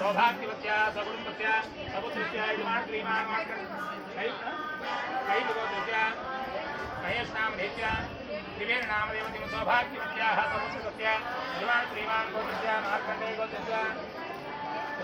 సౌభాగ్యవత్యా సకుటుంబస్య సపుత్రస్య యజమాన్ శ్రీమాన్ కైలుగోత్రస్య మహేష్నామధేత్య దివేన నామదేవతిం సౌభాగ్యవత్యాः సపుత్రస్య యజమాన్ శ్రీమాన్ గోత్రస్య మార్కండే గోత్రస్య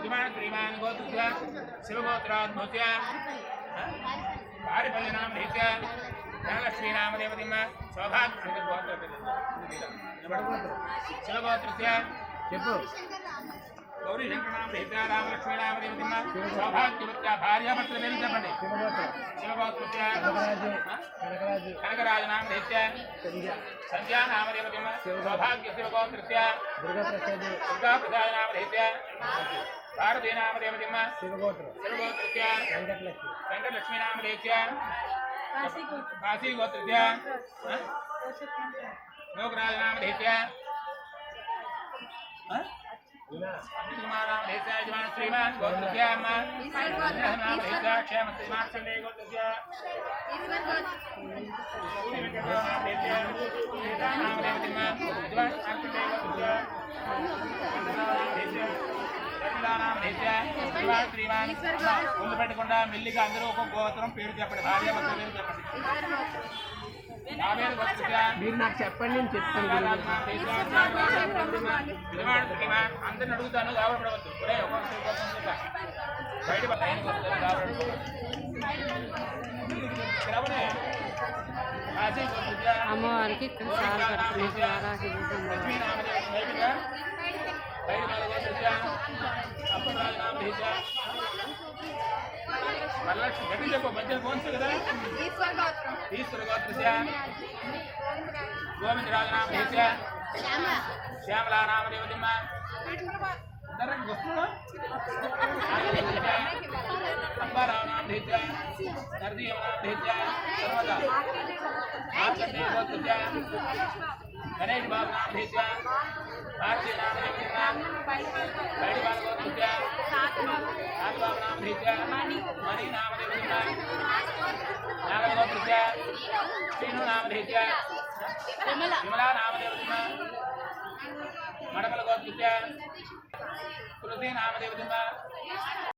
శ్రీమాన్ గోత్రస్య శివగోత్రాత్మస్య పారిపల్లి నామధేత్య ధనలక్ష్మీ నామదేవతిమ్మ సౌభాగ్య శివగోత్రస్య చెప్పు. గౌరీ శంకర నామధేత్య రామలక్ష్మీ సౌభాగ్యవత్య భార్యాభర్తల పేరు చెప్పండి శివగోత్ర కనకరాజు కనకరాజు కనకరాజ సంధ్యా నామదేవతిమ్మ సౌభాగ్య శివగోత్రస్య దుర్గాప్రసాద్ దుర్గాప్రసాద నామధేత్య భారతీ నామదేవతిమ్మ శివగోత్ర లోకరాజ శ్రీమాన్ ముందు పెట్టకుండా మెల్లిగా అందరూ ఒక్కొక్క గోత్రం పేరు చెప్పండి భార్య భర్త పేరు చెప్పండి నా పేరు గోత్రస్య మీరు నాకు చెప్పండి నేను చెప్తాను అందరిని అడుగుతాను చూద్దాం. బయట అమ్మవారికి వరలక్ష్మి గట్టి చెప్పు మధ్యలో ఫోన్స్ కదా ఈశ్వర గోత్రస్య గోవిందరాజు నామదేవత శ్యామలా నామదేవతిమ్మ ఇద్దరికి వస్తున్నా అంబారావు నామదేవత నరసింహ నామదేవత సర్వదా మార్కండే గోత్రస్య గణేష్ బాబు నామదేవత భారతీయ నామదేవతిమ్మ బయటి బాల గోత్రస్య నాగబాబు నామదేవత మణి నామదేవతిమ్మ నాగల గోత్రస్య శ్రీను నామదేవత విమలా. నామదేవతిమ్మ. మడమల గోత్రస్య తులసి నామదేవతిమ్మ.